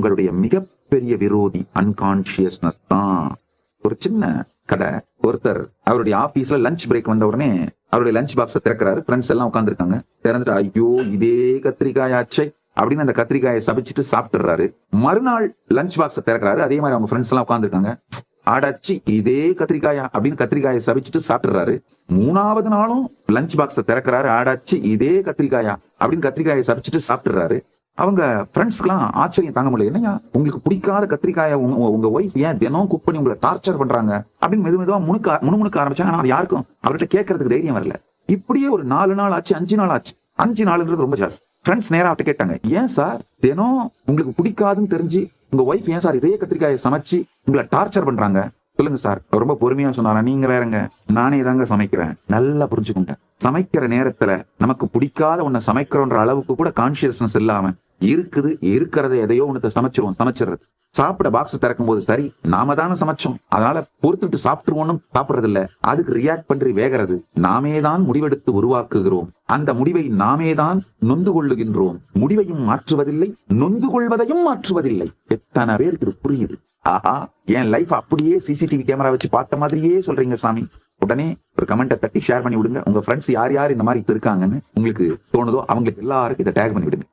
உங்களுடைய மிகப்பெரிய விரோதி அன்கான்சியஸ்னஸ் தான். ஒரு சின்ன கதை. ஒருத்தர் அவருடைய ஆபீஸ்ல லஞ்ச் பிரேக் வந்த உடனே அவருடைய லஞ்ச் பாக்ஸை திறக்கிறாரு. ஃப்ரெண்ட்ஸ் எல்லாம் உட்காந்துருக்காங்க திறந்துட்டு ஐயோ இதே கத்திரிக்காயாச்சே அப்படின்னு அந்த கத்திரிக்காயை சபிச்சுட்டு சாப்பிட்டுறாரு மறுநாள் லஞ்ச் பாக்ஸை திறக்கிறாரு. அதே மாதிரி அவங்க ஃப்ரெண்ட்ஸ் எல்லாம் உட்காந்துருக்காங்க அடச்சி இதே கத்திரிக்காயா? அப்படின்னு கத்திரிக்காயை சபிச்சுட்டு சாப்பிட்டுறாரு மூணாவது நாளும் லஞ்ச் பாக்ஸை திறக்கிறாரு. அடச்சி இதே கத்திரிக்காயா? அப்படின்னு கத்திரிக்காயை சபிச்சுட்டு சாப்பிட்டுறாரு அவங்க ஃப்ரெண்ட்ஸ்க்குலாம் ஆச்சரியம் தாங்க முடியல. என்னங்க? உங்களுக்கு பிடிக்காத கத்திரிக்காயை உங்க ஒய்ஃப் ஏன் தினம் குக் பண்ணி உங்களை டார்ச்சர் பண்றாங்க? அப்படின்னு மெது மெதுவா முணுக்க முணுமுணுக்க ஆரம்பிச்சாங்க. ஆனா அது யாருக்கும்? அவர்கிட்ட கேட்கறதுக்கு தைரியம் வரல. இப்படியே ஒரு நாலு நாள் ஆச்சு அஞ்சு நாள் ஆச்சு. அஞ்சு நாளுன்றது ரொம்ப ஜாஸ்தி. ஃப்ரெண்ட்ஸ் நேரம் அவர்கிட்ட கேட்டாங்க ஏன் சார் தினம் உங்களுக்கு பிடிக்காதுன்னு தெரிஞ்சு உங்க ஒய்ஃப் ஏன் சார் இதே கத்திரிக்காயை சமைச்சு உங்களை டார்ச்சர் பண்றாங்க? சொல்லுங்க சார் ரொம்ப பொறுமையா சொன்னாரா நீங்க வேறங்க நானே தாங்க சமைக்கிறேன். நல்லா புரிஞ்சுக்கோங்க சமைக்கிற நேரத்துல நமக்கு பிடிக்காத ஒண்ண சமைக்கிறோன்ற அளவுக்கு கூட கான்சியஸ்னஸ் இல்லாம இருக்குது இருக்கிறத எதையோ ஒன்று சமைச்சிருவோம் சமைச்சிடுறது சாப்பிட பாக்ஸ் திறக்கும் போது சரி நாம தானே சமைச்சோம். அதனால பொறுத்துட்டு சாப்பிட்டுருவோம்னு சாப்பிடுறது இல்ல அதுக்கு ரியாக்ட் பண்றி வேகிறது. நாமே தான் முடிவெடுத்து உருவாக்குகிறோம். அந்த முடிவை நாமே தான் நொந்து கொள்ளுகின்றோம். முடிவையும் மாற்றுவதில்லை நொந்து கொள்வதையும் மாற்றுவதில்லை. எத்தனை பேருக்கு இது புரியுது? ஆஹா என் லைஃப் அப்படியே சிசிடிவி கேமரா வச்சு பார்த்த மாதிரியே சொல்றீங்க சாமி. உடனே ஒரு கமெண்ட்டை தட்டி ஷேர் பண்ணி விடுங்க. உங்க ஃப்ரெண்ட்ஸ் யார் யார் இந்த மாதிரி இருக்காங்கன்னு உங்களுக்கு தோணுதோ அவங்களுக்கு எல்லாருக்கும் இதை டேக் பண்ணி விடுங்க.